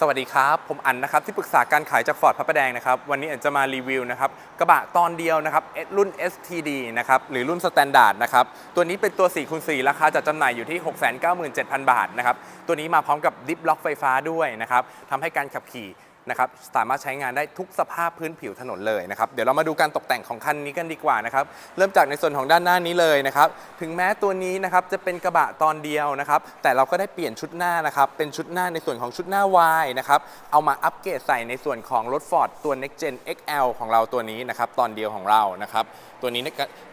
สวัสดีครับ ผมอันนะครับที่ปรึกษาการขายจากฟอร์ดพระประแดงนะครับวันนี้อันจะมารีวิวนะครับกระบะตอนเดียวนะครับรุ่น STD นะครับหรือรุ่นสแตนดาร์ดนะครับตัวนี้เป็นตัว4คูณ4ราคาจัดจำหน่ายอยู่ที่ 697,000 บาทนะครับตัวนี้มาพร้อมกับดิฟล็อกไฟฟ้าด้วยนะครับทำให้การขับขี่ นะครับสามารถใช้งานได้ทุกสภาพพื้นผิวถนนเลยนะครับเดี๋ยวเรามาดูการตกแต่งของคันนี้กันดีกว่านะครับเริ่มจากในส่วนของด้านหน้านี้เลยนะครับถึงแม้ตัวนี้นะครับจะเป็นกระบะตอนเดียวนะครับแต่เราก็ได้เปลี่ยนชุดหน้านะครับเป็นชุดหน้าในส่วนของชุดหน้า Y นะครับเอามาอัปเกรดใส่ในส่วนของรถ Ford ตัว Next Gen XL ของเราตัวนี้นะครับตอนเดียวของเรานะครับตัวนี้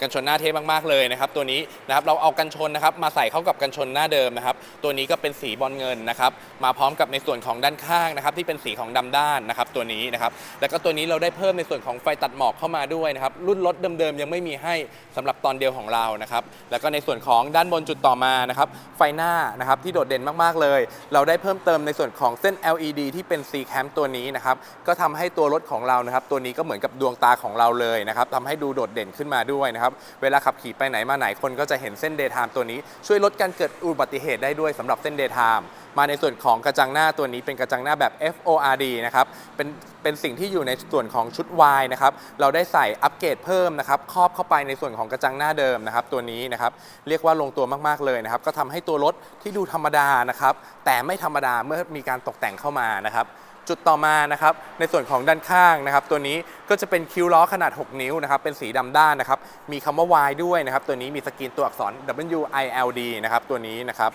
กันชนหน้าเท่มากๆเลยนะครับตัวนี้นะครับเราเอากันชนนะครับมาใส่เข้ากับกันชนหน้าเดิมนะครับตัวนี้ก็เป็นสีบอลเงินนะครับมาพร้อมกับในส่วนของด้านข้างนะครับที่เป็นสีของดำด้านนะครับตัวนี้นะครับแล้วก็ตัวนี้เราได้เพิ่มในส่วนของไฟตัดหมอกเข้ามาด้วยนะครับรุ่นรถเดิมๆยังไม่มีให้สำหรับตอนเดียวของเรานะครับแล้วก็ในส่วนของด้านบนจุดต่อมานะครับไฟหน้านะครับที่โดดเด่นมากๆเลย เราได้เพิ่มเติมในส่วนของเส้น LED ที่เป็น C cam ตัวนี้นะครับก็ทำให้ตัวรถของเรานะครับตัวนี้ก็เหมือนกับดวงตาของเราเลยนะครับทำให้ดูโดดเด่นขึ้นมาด้วยนะครับเวลาขับขี่ไปไหนมาไหนคนก็จะเห็นเส้น daytime ตัวนี้ ช่วยลดการเกิดอุบัติเหตุได้ด้วยสำหรับเส้น daytime มาในส่วนของกระจังหน้าตัวนี้เป็นกระจังหน้าแบบ FORD นะครับเป็นเป็นสิ่งที่อยู่ในส่วนของชุด Y นะครับเราได้ใส่อัปเกรดเพิ่มนะครับครอบเข้าไปในส่วนของกระจังหน้าเดิมนะครับตัวนี้นะครับเรียกว่าลงตัวมากๆเลยนะครับก็ทำให้ตัวรถที่ดูธรรมดานะครับแต่ไม่ธรรมดาเมื่อมีการตกแต่งเข้ามานะครับจุดต่อมานะครับในส่วนของด้านข้างนะครับ ตัวนี้ก็จะเป็นคิ้วล้อขนาด 6 นิ้วนะครับเป็นสีดำด้านนะครับมีคำว่า Y ด้วยนะครับตัวนี้มีสกรีนตัวอักษร W I L D นะครับตัวนี้นะครับ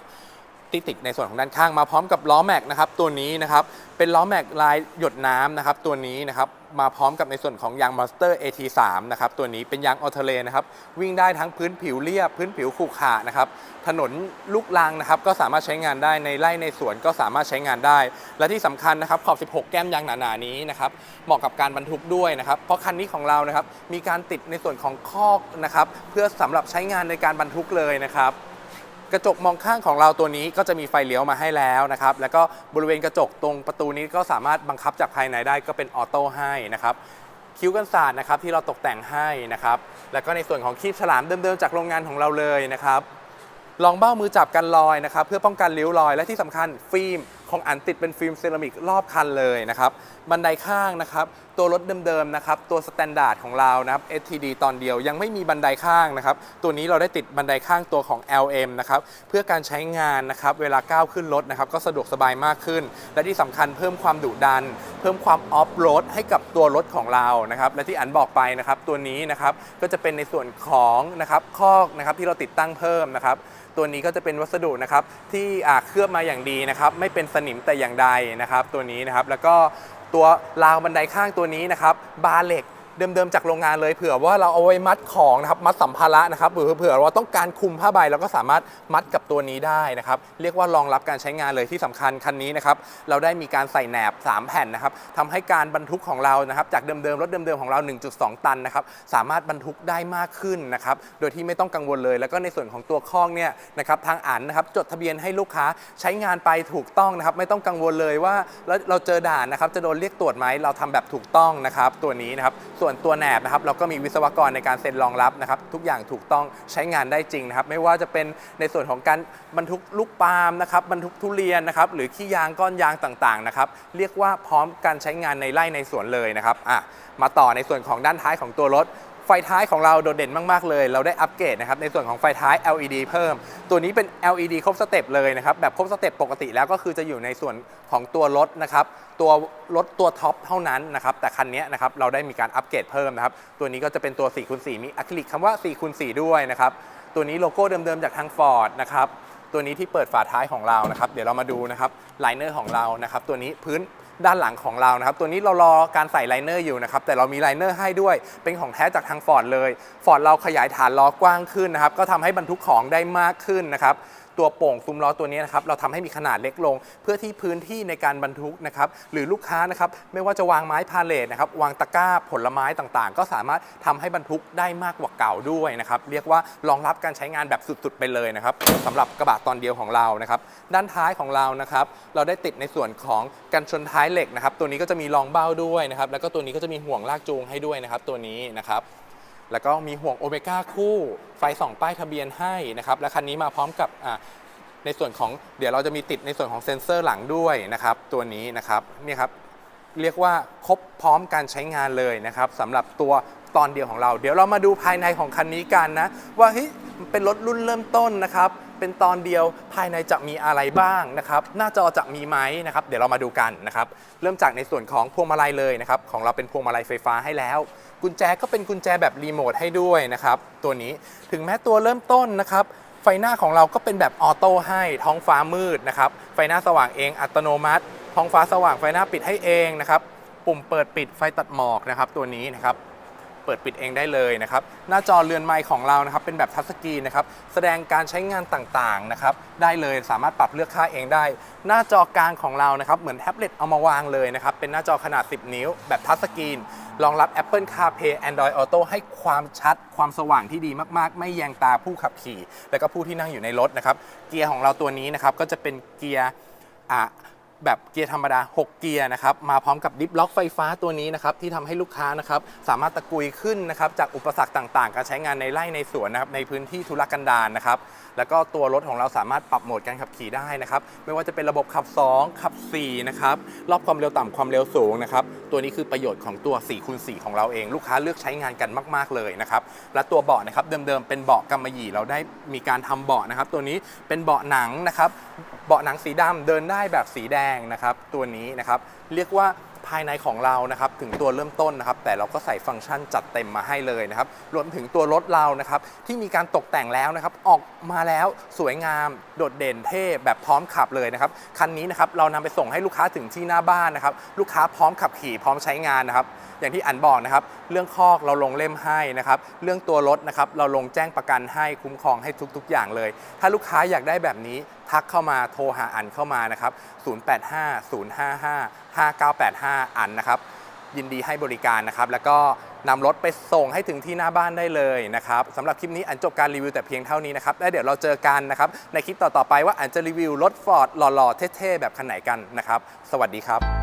ที่ติดในส่วนของด้านข้างมาพร้อมกับล้อแม็กนะครับตัวนี้นะครับเป็นล้อแม็กลายหยดน้ำนะครับตัวนี้นะครับมาพร้อมกับในส่วนของยาง Monster AT3 นะครับตัวนี้เป็นยางออเทเลนะครับวิ่งได้ทั้งพื้นผิวเรียบ พื้นผิวขรุขระนะครับถนนลูกลังนะครับก็สามารถใช้งานได้ในไร่ในสวนก็สามารถใช้งานได้ และที่สำคัญนะครับขอบ 16 แก้มยางหนาๆนี้นะครับเหมาะกับการบรรทุกด้วยนะครับเพราะคันนี้ของเรานะครับมีการติดในส่วนของคอกนะครับเพื่อสำหรับใช้งานในการบรรทุกเลยนะครับ กระจกมองข้างของเราตัวนี้ก็จะมีไฟเลี้ยวมาให้แล้วนะครับ แล้วก็บริเวณกระจกตรงประตูนี้ก็สามารถบังคับจากภายในได้ก็เป็นออโต้ให้นะครับคิ้วกันศาสตร์นะครับที่เราตกแต่งให้นะครับ แล้วก็ในส่วนของคีบฉลามเดิมๆจากโรงงานของเราเลยนะครับรองเบ้ามือจับกันลอยนะครับ เพื่อป้องกันริ้วรอยและที่สำคัญฟิล์ม ของอันติดเป็นฟิล์มเซรามิกรอบคันเลยนะครับ บันไดข้างนะครับ ตัวรถเดิมๆนะครับ ตัวสแตนดาร์ดของเรานะครับ STD ตอนเดียวยังไม่มีบันไดข้างนะครับ ตัวนี้เราได้ติดบันไดข้างตัวของ LM นะครับ เพื่อการใช้งานนะครับ เวลาก้าวขึ้นรถนะครับ ก็สะดวกสบายมากขึ้น และที่สำคัญเพิ่มความดุดันเพิ่มความออฟโรดให้กับตัวรถของเรานะครับและที่อันบอกไปนะครับตัวนี้นะครับก็จะเป็นในส่วนของนะครับคอกนะครับที่เราติดตั้งเพิ่มนะครับตัวนี้ก็จะเป็นวัสดุนะครับที่อ่าเคลือบมาอย่างดีนะครับไม่เป็นสนิมแต่อย่างใดนะครับตัวนี้นะครับแล้วก็ตัวราวบันไดข้างตัวนี้นะครับบาเหล็กเดิมๆจากโรงงานเลยเผื่อว่าเราเอาไว้มัดของนะครับมัดสัมภาระนะครับหรือเผื่อเราต้องการคุมผ้าใบเราก็สามารถมัดกับ ตัวนี้ได้นะครับเรียกว่ารองรับการใช้งานเลยที่สำคัญคันนี้นะครับเราได้มีการใส่แหนบ 3 แผ่นนะครับทำให้การบรรทุกของเรานะครับจากเดิมๆรถเดิมๆของเรา 1.2 ตันนะครับสามารถบรรทุกได้มากขึ้นนะครับโดยที่ไม่ต้องกังวลเลย แล้วก็ในส่วนของตัวข้องเนี่ยนะครับทางอ่านนะครับจดทะเบียนให้ลูกค้าใช้งานไปถูกต้องนะครับไม่ต้องกังวลเลยว่าแล้วเราเจอด่านนะครับจะโดนเรียกตรวจไหมเราทำแบบถูกต้องนะครับตัวนี้นะครับส่วนตัวแหนบนะครับเราก็มีวิศวกรในการเซ็นรองรับนะครับทุกอย่างถูกต้องใช้งานได้จริงนะครับไม่ว่าจะเป็นในส่วนของการบรรทุกลูกปาล์มนะครับบรรทุกทุเรียนนะครับหรือขี้ยางก้อนยางต่างๆนะครับเรียกว่าพร้อมการใช้งานในไร่ในสวนเลยนะครับอะมาต่อในส่วนของด้านท้ายของตัวรถ ไฟท้ายของเราโดดเด่นมาก ๆ เลย เราได้อัปเกรดนะครับในส่วนของไฟท้าย LED เพิ่ม ตัวนี้เป็น LED ครบสเต็ปเลยนะครับ แบบครบสเต็ปปกติแล้วก็คือจะอยู่ในส่วนของตัวรถนะครับ ตัวรถตัวท็อปเท่านั้นนะครับ แต่คันนี้นะครับเราได้มีการอัปเกรดเพิ่มนะครับ ตัวนี้ก็จะเป็นตัว4คูณ4มีอะคริลิกคำว่า4คูณ4ด้วยนะครับ ตัวนี้โลโก้เดิม ๆ จากทาง Ford นะครับ ตัวนี้ที่เปิดฝาท้ายของเรานะครับ เดี๋ยวเรามาดูนะครับไลเนอร์ของเรานะครับ ตัวนี้พื้น ด้านหลังของเรานะครับ ตัวนี้เรารอการใส่ไลเนอร์อยู่นะครับ แต่เรามีไลเนอร์ให้ด้วย เป็นของแท้จากทางฟอร์ดเลย ฟอร์ดเราขยายฐานล้อกว้างขึ้นนะครับ ก็ทำให้บรรทุกของได้มากขึ้นนะครับ ตัวโป่งซุ้มล้อตัวนี้นะครับเราทำให้มีขนาดเล็กลง เพื่อที่พื้นที่ในการบรรทุกนะครับหรือลูกค้านะครับไม่ว่าจะวางไม้พาเลทนะครับวางตะกร้าผลไม้ต่างๆ ก็สามารถทำให้บรรทุกได้มากกว่าเก่าด้วยนะครับเรียกว่ารองรับการใช้งานแบบสุดๆไปเลยนะครับสำหรับกระบะตอนเดียวของเรานะครับด้านท้ายของเรานะครับเราได้ติดในส่วนของกันชนท้ายเหล็กนะครับตัวนี้ก็จะมีรองเบ้าด้วยนะครับแล้วก็ตัวนี้ก็จะมีห่วงลากจูงให้ด้วยนะครับตัวนี้นะครับ แล้วก็มีห่วงโอเมก้าคู่ไฟส่องป้ายทะเบียนให้นะครับและคันนี้มาพร้อมกับในส่วนของเดี๋ยวเราจะมีติดในส่วนของเซ็นเซอร์หลังด้วยนะครับ ตัวนี้นะครับนี่ครับเรียกว่าครบพร้อมการใช้งานเลยนะครับสำหรับตัวตอนเดียวของเรา เดี๋ยวเรามาดูภายในของคันนี้กันนะ ว่าเฮ้ยเป็นรถรุ่นเริ่มต้นนะครับ เป็นตอนเดียวภายในจะมีอะไรบ้างนะครับ หน้าจอจะมีไหมนะครับ เดี๋ยวเรามาดูกันนะครับ เริ่มจากในส่วนของพวงมาลัยเลยนะครับ ของเราเป็นพวงมาลัยไฟฟ้าให้แล้ว กุญแจก็เป็นกุญแจแบบรีโมทให้ด้วยนะครับ ตัวนี้ถึงแม้ตัวเริ่มต้นนะครับไฟหน้าของเราก็เป็นแบบออโต้ให้ท้องฟ้ามืดนะครับ ไฟหน้าสว่างเองอัตโนมัติ ท้องฟ้าสว่างไฟหน้าปิดให้เองนะครับ ปุ่มเปิดปิดไฟตัดหมอกนะครับ ตัวนี้นะครับ เปิดปิดเองได้เลยนะครับ หน้าจอเรือนไมค์ของเรานะครับเป็นแบบทัชสกรีนนะครับ แสดงการใช้งานต่างๆนะครับ ได้เลยสามารถปรับเลือกค่าเองได้ หน้าจอกลางของเรานะครับ เหมือนแท็บเล็ตเอามาวางเลยนะครับ เป็นหน้าจอขนาด 10 นิ้ว แบบทัชสกรีนรองรับ Apple CarPlay Android Auto ให้ความชัดความสว่างที่ดีมากๆ ไม่แยงตาผู้ขับขี่ และก็ผู้ที่นั่งอยู่ในรถนะครับ เกียร์ของเราตัวนี้นะครับก็จะเป็นเกียร์อะ แบบเกียร์ธรรมดา 6 เกียร์นะครับมาพร้อมกับดิฟล็อกไฟฟ้าตัวนี้นะครับที่ทำให้ลูกค้านะครับสามารถตะกุยขึ้นนะครับจากอุปสรรคต่างๆ การใช้งานในไร่ในสวนนะครับในพื้นที่ธุรกันดารนะครับแล้วก็ตัวรถของเราสามารถปรับโหมดการขับขี่ได้นะครับไม่ว่าจะเป็นระบบขับ 2 ขับ4นะครับรอบความเร็วต่ำความเร็วสูงนะครับตัวนี้คือประโยชน์ของตัว4คูณ4ของเราเอง ลูกค้าเลือกใช้งานกันมากๆเลยนะครับและตัวเบาะนะครับเดิมๆเป็นเบาะกำมะหยี่เราได้มีการทำเบาะนะครับตัวนี้เป็นเบาะหนังนะครับ เบาะหนังสีดำเดินได้แบบสีแดงนะครับตัวนี้นะครับเรียกว่าภายในของเรานะครับถึงตัวเริ่มต้นนะครับ แต่เราก็ใส่ฟังก์ชันจัดเต็มมาให้เลยนะครับ รวมถึงตัวรถเรานะครับ ที่มีการตกแต่งแล้วนะครับ ออกมาแล้วสวยงามโดดเด่นเท่แบบพร้อมขับเลยนะครับ คันนี้นะครับเรานำไปส่งให้ลูกค้าถึงที่หน้าบ้านนะครับ ลูกค้าพร้อมขับขี่พร้อมใช้งานนะครับ อย่างที่อันบอกนะครับ เรื่องคอกเราลงเล่มให้นะครับ เรื่องตัวรถนะครับเราลงแจ้งประกันให้คุ้มครองให้ทุก ๆ อย่างเลย ถ้าลูกค้าอยากได้แบบนี้ ทักเข้ามาโทรหาอันเข้ามานะครับ 0850555985 อันนะครับ ยินดีให้บริการนะครับ แล้วก็นำรถไปส่งให้ถึงที่หน้าบ้านได้เลยนะครับสำหรับคลิปนี้อันจบการรีวิวแต่เพียงเท่านี้นะครับ แล้วเดี๋ยวเราเจอกันนะครับ ในคลิปต่อๆไปว่าอันจะรีวิวรถฟอร์ดหล่อๆเท่ๆแบบคันไหนกันนะครับ สวัสดีครับ